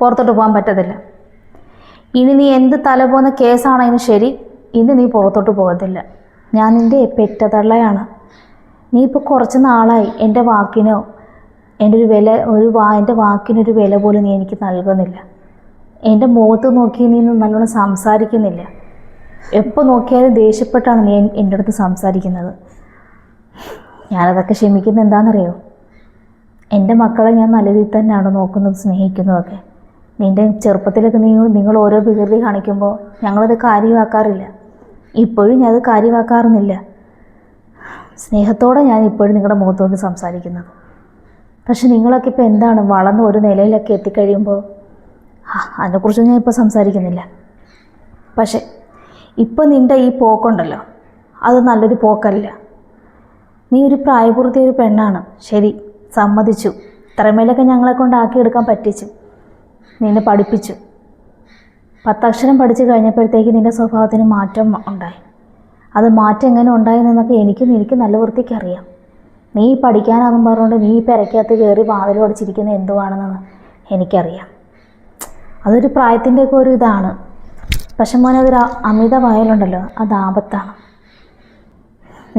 പുറത്തോട്ട് പോകാൻ പറ്റത്തില്ല. ഇനി നീ എന്ത് തല പോകുന്ന കേസാണെങ്കിലും ശരി ഇനി നീ പുറത്തോട്ട് പോകത്തില്ല. ഞാൻ നിന്റെ പെറ്റതള്ളയാണ്. നീ ഇപ്പോൾ കുറച്ച് നാളായി എന്റെ വാക്കിനോ എന്റെ ഒരു വില ഒരു വാ എന്റെ വാക്കിനൊരു വില പോലും നീ എനിക്ക് നൽകുന്നില്ല. എന്റെ മുഖത്ത് നോക്കി നീ നല്ലോണം സംസാരിക്കുന്നില്ല. എപ്പോൾ നോക്കിയാലും ദേഷ്യപ്പെട്ടാണ് നീ എന്റെ അടുത്ത് സംസാരിക്കുന്നത്. ഞാനതൊക്കെ ക്ഷമിക്കുന്നത് എന്താണെന്നറിയോ? എന്റെ മക്കളെ ഞാൻ നല്ല രീതിയിൽ തന്നെയാണ് നോക്കുന്നത് സ്നേഹിക്കുന്നതൊക്കെ. നിന്റെ ചെറുപ്പത്തിലൊക്കെ നീ നിങ്ങൾ ഓരോ വികൃതി കാണിക്കുമ്പോൾ ഞങ്ങളത് കാര്യമാക്കാറില്ല. ഇപ്പോഴും ഞാൻ അത് കാര്യമാക്കാറുന്നില്ല. സ്നേഹത്തോടെ ഞാൻ ഇപ്പോഴും നിങ്ങളുടെ മുഖത്ത് മുഖത്തോട് സംസാരിക്കുന്നത്. പക്ഷെ നിങ്ങളൊക്കെ ഇപ്പോൾ എന്താണ് വളർന്ന് ഒരു നിലയിലൊക്കെ എത്തിക്കഴിയുമ്പോൾ? അതിനെക്കുറിച്ച് ഞാൻ ഇപ്പോൾ സംസാരിക്കുന്നില്ല. പക്ഷേ ഇപ്പം നിന്റെ ഈ പോക്കുണ്ടല്ലോ അത് നല്ലൊരു പോക്കല്ല. നീ ഒരു പ്രായപൂർത്തിയ ഒരു പെണ്ണാണ്. ശരി സമ്മതിച്ചു. ഇത്രമേലൊക്കെ ഞങ്ങളെ കൊണ്ട് ആക്കിയെടുക്കാൻ പറ്റിച്ചു. നിന്നെ പഠിപ്പിച്ചു. പത്തക്ഷരം പഠിച്ചു കഴിഞ്ഞപ്പോഴത്തേക്ക് നിന്റെ സ്വഭാവത്തിന് മാറ്റം ഉണ്ടായി. അത് മാറ്റം എങ്ങനെ ഉണ്ടായെന്നൊക്കെ എനിക്കും എനിക്ക് നല്ല വൃത്തിക്ക് അറിയാം. നീ പഠിക്കാനാണെന്നും പറഞ്ഞുകൊണ്ട് നീ പെരയ്ക്കകത്ത് കയറി വാതിൽ പഠിച്ചിരിക്കുന്നത് എന്തുവാണെന്ന് എനിക്കറിയാം. അതൊരു പ്രായത്തിന്റെയൊക്കെ ഒരു ഇതാണ്. പക്ഷെ മോനെ അതൊരു അമിത വയലുണ്ടല്ലോ. അത് ആപത്താണ്.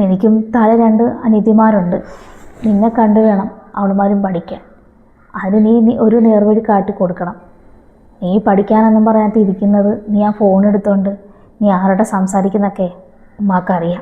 എനിക്കും താഴെ രണ്ട് അനിതിമാരുണ്ട് നിന്നെ കണ്ടു വേണം അവളുമാരും പഠിക്കാൻ. അതിന് നീ ഒരു നേർവഴി കാട്ടി കൊടുക്കണം നീ പഠിക്കാനൊന്നും പറയാത്തിരിക്കുന്നത് നീ ആ ഫോൺ എടുത്തോണ്ട് നീ ആരോടെ സംസാരിക്കുന്നൊക്കെ ഉമ്മാക്കറിയാം.